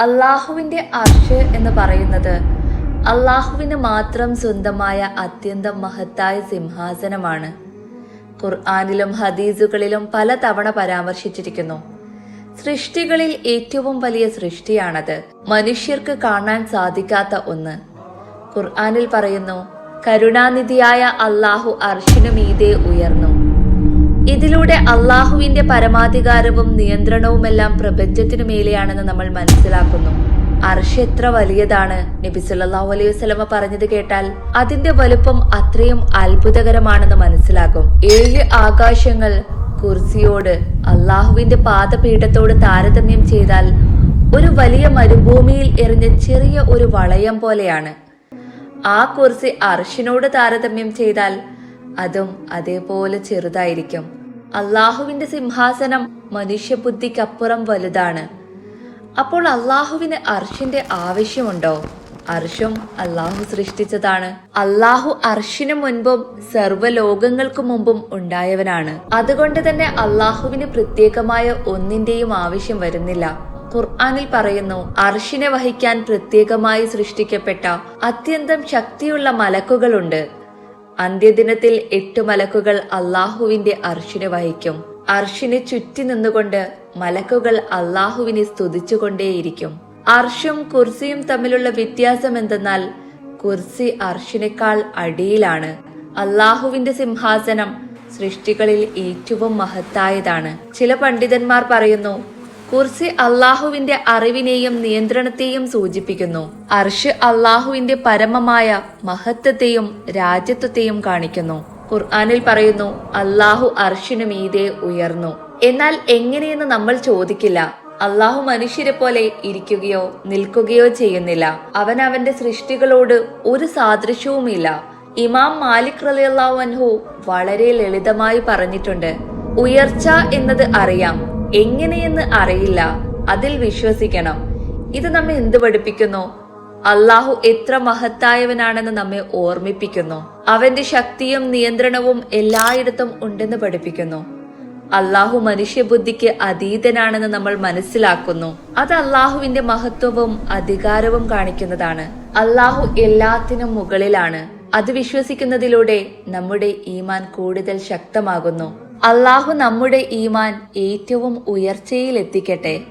അള്ളാഹുവിന്റെ അർഷ് എന്ന് പറയുന്നത് അള്ളാഹുവിന് മാത്രം സ്വന്തമായ അത്യന്തം മഹത്തായ സിംഹാസനമാണ്. ഖുർആാനിലും ഹദീസുകളിലും പലതവണ പരാമർശിച്ചിരിക്കുന്നു. സൃഷ്ടികളിൽ ഏറ്റവും വലിയ സൃഷ്ടിയാണത് മനുഷ്യർക്ക് കാണാൻ സാധിക്കാത്ത ഒന്ന്. ഖുർആാനിൽ പറയുന്നു കരുണാനിധിയായ അള്ളാഹു അർഷിനു മീതെ ഉയർന്നു. ഇതിലൂടെ അള്ളാഹുവിന്റെ പരമാധികാരവും നിയന്ത്രണവുമെല്ലാം പ്രപഞ്ചത്തിനു മേലെയാണെന്ന് നമ്മൾ മനസ്സിലാക്കുന്നു. അർഷ് എത്ര വലിയതാണ്? നബി സല്ലല്ലാഹു അലൈഹി വസ്ലമ പറഞ്ഞത് കേട്ടാൽ അതിന്റെ വലുപ്പം അത്രയും അത്ഭുതകരമാണെന്ന് മനസ്സിലാകും. ഏഴ് ആകാശങ്ങൾ കുർസിയോട് അള്ളാഹുവിന്റെ പാദപീഠത്തോട് താരതമ്യം ചെയ്താൽ ഒരു വലിയ മരുഭൂമിയിൽ എറിഞ്ഞ ചെറിയ ഒരു വളയം പോലെയാണ്. ആ കുർസി അർഷിനോട് താരതമ്യം ചെയ്താൽ അതും അതേപോലെ ചെറുതായിരിക്കും. അള്ളാഹുവിന്റെ സിംഹാസനം മനുഷ്യബുദ്ധിക്കപ്പുറം വലുതാണ്. അപ്പോൾ അള്ളാഹുവിന് അർഷിന്റെ ആവശ്യമുണ്ടോ? അർഷും അള്ളാഹു സൃഷ്ടിച്ചതാണ്. അള്ളാഹു അർഷിനു മുൻപും സർവലോകങ്ങൾക്കു മുമ്പും ഉണ്ടായവനാണ്. അതുകൊണ്ട് തന്നെ അള്ളാഹുവിന് പ്രത്യേകമായ ഒന്നിന്റെയും ആവശ്യം വരുന്നില്ല. ഖുർആാനിൽ പറയുന്നു അർഷിനെ വഹിക്കാൻ പ്രത്യേകമായി സൃഷ്ടിക്കപ്പെട്ട അത്യന്തം ശക്തിയുള്ള മലക്കുകളുണ്ട്. അന്ത്യദിനത്തിൽ എട്ട് മലക്കുകൾ അള്ളാഹുവിന്റെ അർഷിനെ വഹിക്കും. അർഷിനെ ചുറ്റി നിന്നുകൊണ്ട് മലക്കുകൾ അള്ളാഹുവിനെ സ്തുതിച്ചുകൊണ്ടേയിരിക്കും. അർഷും കുർസിയും തമ്മിലുള്ള വ്യത്യാസം എന്തെന്നാൽ കുർസി അർഷിനേക്കാൾ അടിയിലാണ്. അള്ളാഹുവിന്റെ സിംഹാസനം സൃഷ്ടികളിൽ ഏറ്റവും മഹത്തായതാണ്. ചില പണ്ഡിതന്മാർ പറയുന്നു കുർസി അള്ളാഹുവിന്റെ അറിവിനെയും നിയന്ത്രണത്തെയും സൂചിപ്പിക്കുന്നു. അർഷ് അള്ളാഹുവിന്റെ പരമമായ മഹത്വത്തെയും രാജ്യത്വത്തെയും കാണിക്കുന്നു. ഖുർആാനിൽ പറയുന്നു അള്ളാഹു അർഷിനു മീതെ ഉയർന്നു. എന്നാൽ എങ്ങനെയെന്ന് നമ്മൾ ചോദിക്കില്ല. അള്ളാഹു മനുഷ്യരെ പോലെ ഇരിക്കുകയോ നിൽക്കുകയോ ചെയ്യുന്നില്ല. അവൻ അവന്റെ സൃഷ്ടികളോട് ഒരു സാദൃശ്യവുമില്ല. ഇമാം മാലിക് റലിയല്ലാഹു അൻഹു വളരെ ലളിതമായി പറഞ്ഞിട്ടുണ്ട്. ഉയർച്ച എന്നത് അറിയാം എങ്ങനെയെന്ന് അറിയില്ല. അതിൽ വിശ്വസിക്കണം. ഇത് നമ്മെ എന്ത് പഠിപ്പിക്കുന്നു? അള്ളാഹു എത്ര മഹത്തായവനാണെന്ന് നമ്മെ ഓർമ്മിപ്പിക്കുന്നു. അവന്റെ ശക്തിയും നിയന്ത്രണവും എല്ലായിടത്തും ഉണ്ടെന്ന് പഠിപ്പിക്കുന്നു. അള്ളാഹു മനുഷ്യബുദ്ധിക്ക് അതീതനാണെന്ന് നമ്മൾ മനസ്സിലാക്കുന്നു. അത് അള്ളാഹുവിന്റെ മഹത്വവും അധികാരവും കാണിക്കുന്നതാണ്. അള്ളാഹു എല്ലാത്തിനും മുകളിലാണ്. അത് വിശ്വസിക്കുന്നതിലൂടെ നമ്മുടെ ഈമാൻ കൂടുതൽ ശക്തമാകുന്നു. അള്ളാഹു നമ്മുടെ ഈമാൻ ഏറ്റവും ഉയർച്ചയിൽ എത്തിക്കട്ടെ.